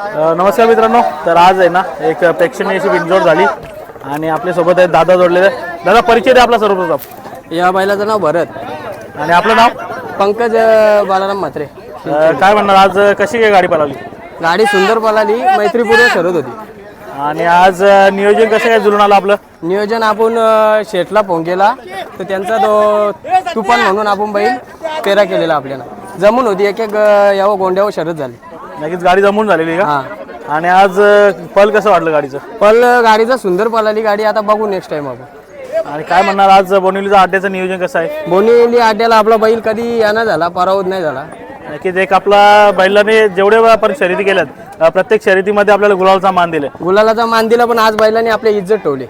नमस्कार मित्रांनो. तर आज आहे ना एक प्रेक्षणीय अशी बिनजोड झाली आणि आपल्यासोबत आहेत दादा जोडलेले. दादा परिचय द्या आपला सर्वप्रथम. या बैलाचं नाव भरत. आणि आपलं नाव? पंकज अ, बालाराम म्हात्रे. अ, काय म्हणणार आज कशी काय गाडी पळवली गाडी सुंदर पळाली मैत्रीपूर्व शरद होती. आणि आज अ, नियोजन कसं काय जुळून आलं आपलं? नियोजन आपण अ, शेटला फोन केला. तर त्यांचा तो तुफान म्हणून आपण बैल पेरा केलेला आपल्याला. जमून होती एक एक यावं गोंड्यावर शरद झाली. नक्कीच गाडी जमून झालेली का? हा. आणि आज अ, पल कसं वाटलं गाडीचं? पण गाडीचा सुंदर पळाली गाडी आता बघू नेक्स्ट टाइम आपण. आणि काय म्हणणार आज बोनिवलीचा अड्ड्याचं नियोजन कसं आहे? बोनिवली अड्ड्याला आपला बैल कधी याना झाला पराभूत नाही झाला. नक्कीच एक आपला बैलाने जेवढे वेळा आपण शर्यती केल्यात अ, प्रत्येक शर्यतीमध्ये आपल्याला गुलालचा मान दिले गुलालाचा मान दिला पण आज बैलाने आपली इज्जत ठेवली.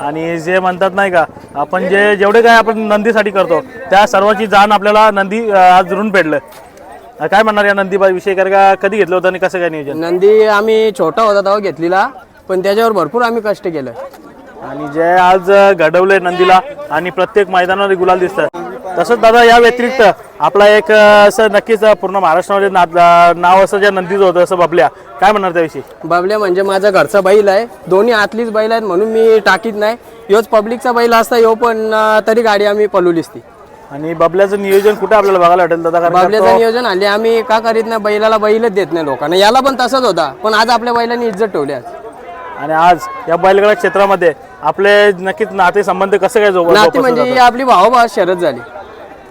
आणि जे म्हणतात नाही का आपण जे जेवढे काय आपण नंदीसाठी करतो त्या सर्वाची जाण आपल्याला नंदी अ, आज ऋण पेडलं काय म्हणणार या नंदी विषय? कारण का कधी घेतलं होतं आणि कसं काय नियोजन? नंदी आम्ही छोटा होता तेव्हा घेतलेला पण त्याच्यावर भरपूर आम्ही कष्ट केलं. आणि जे आज घडवले नंदीला आणि प्रत्येक मैदानावर गुलाल दिसतं तसंच दादा या व्यतिरिक्त आपला एक असं नक्कीच पूर्ण महाराष्ट्रामध्ये ना- नाव असं ज्या नंदीचं होतं असं बबल्या काय म्हणणार त्याविषयी? बाबल्या म्हणजे माझा घरचा बैल आहे. दोन्ही आतलीच बैल आहेत म्हणून मी टाकीत नाही. योच पब्लिकचा बैल असता यो पण तरी गाडी आम्ही पलवलीच ती आणि बबल्याचं नियोजन कुठे आपल्याला बघायला भेटेल दादा? कारण का बाबल्याचं नियोजन आले आम्ही का करीत नाही बैलाला बैलच देत नाही लोकांना. याला पण तसंच होता पण आज आपल्या बैलांनी इज्जत ठेवली आज. आणि आज या बैलगाडा क्षेत्रामध्ये आपले नक्कीच नाते संबंध कसं काय जोप- नाती जोपासले म्हणजे ही आपली भावभाव शरद झाली.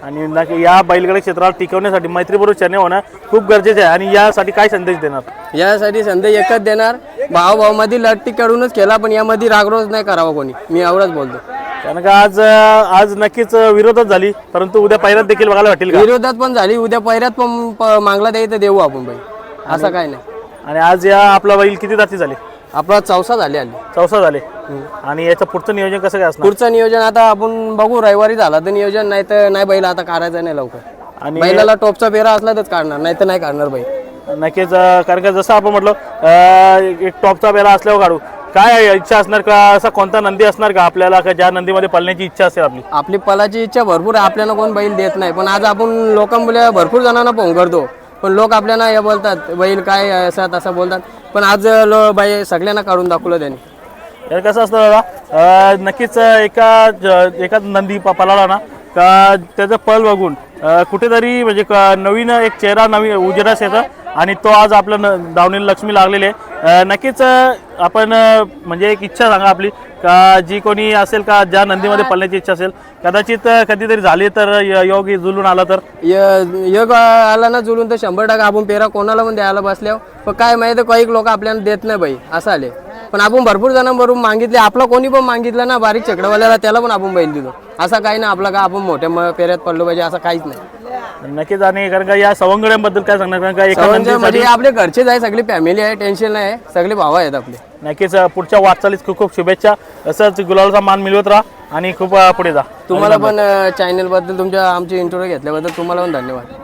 आणि नक्की या बैलगाडा क्षेत्राला टिकवण्यासाठी मैत्रीपूर्वक चर्चा होणं खूप गरजेचं आहे. आणि यासाठी काय संदेश देणार? यासाठी संधी एकच देणार भावभावमध्ये लट्टी काढूनच केला पण यामध्ये रागरोज नाही करावा कोणी. मी एवढंच बोलतो. कारण का आज आज नक्कीच विरोधच झाली परंतु उद्या पहिल्यात देखील बघायला भेटेल का? विरोधात पण झाली उद्या पैऱ्यात पण प- मागला द्यायचं देऊ आपण बाई. असं काय नाही. आणि आज या आपला बैल किती जाती झाले? आपला चौसा झाली आली. चौसा झाले. आणि याचं पुढचं नियोजन कसं काय असणार? पुढचं नियोजन आता आपण बघू रविवारी झाला तर नियोजन नाही तर नाही बैल आता काढायचं नाही लवकर. आणि बैलाला टोपचा पेरा असला तरच काढणार नाही तर नाही काढणार बैल. नक्कीच अं, कारण का जसं आपण म्हटलं अं, एक टॉपचा बेला असल्यावर काढू. काय इच्छा असणार का? असा कोणता नंदी असणार का आपल्याला? का ज्या नंदीमध्ये पळण्याची इच्छा असेल आपली? आपली पलाची इच्छा भरपूर आहे. आपल्याला कोण बैल देत नाही. पण आज आपण लोकांमुळे भरपूर जणांना फोन करतो. पण लोक आपल्याला हे बोलतात बैल काय असं तसं बोलतात. पण आज लो बाई सगळ्यांना काढून दाखवलं त्यांनी. यार कसं असतं दादा अं, नक्कीच एका ज- एका नंदी प- पळाला ना का त्याचं पल बघून अं, कुठेतरी म्हणजे क- नवीन एक चेहरा नवीन उजेडास येतं. आणि तो आज आपल्या न दावणीला लक्ष्मी लागलेली आहे. नक्कीच आपण म्हणजे एक इच्छा सांगा आपली का जी कोणी असेल का ज्या नंदीमध्ये पळण्याची इच्छा असेल कदाचित कधीतरी झाली तर योग जुलून आला तर? य- योग आला ना जुळून तर शंभर टक्का आपण पेरा कोणाला पण द्यायला बसल्यावर. पण काय माहिती काही लोक आपल्याला देत नाही बाई असं आले. पण आपण भरपूर जणांबरोबर मागितले आपला कोणी पण मागितलं ना बारीक चकडवाल्याला त्याला पण आपण बैल दिलो असं काही नाही आपला का आपण मोठ्या म- पेऱ्यात पडलो पाहिजे असं काहीच नाही. नक्कीच आणि कारण का या सवंगड्यांबद्दल काय सांगणार? कारण का म्हणजे आपले घरचेच आहे सगळी फॅमिली आहे टेन्शन नाही सगळे भाव आहेत आपले. नक्कीच पुढच्या वाटचालीस खूप खूप शुभेच्छा. असंच गुलालचा मान मिळवत राहा आणि खूप पुढे जा. तुम्हाला पण चॅनलबद्दल तुमच्या आमचे इंटरव्ह्यू घेतल्याबद्दल तुम्हाला पण धन्यवाद.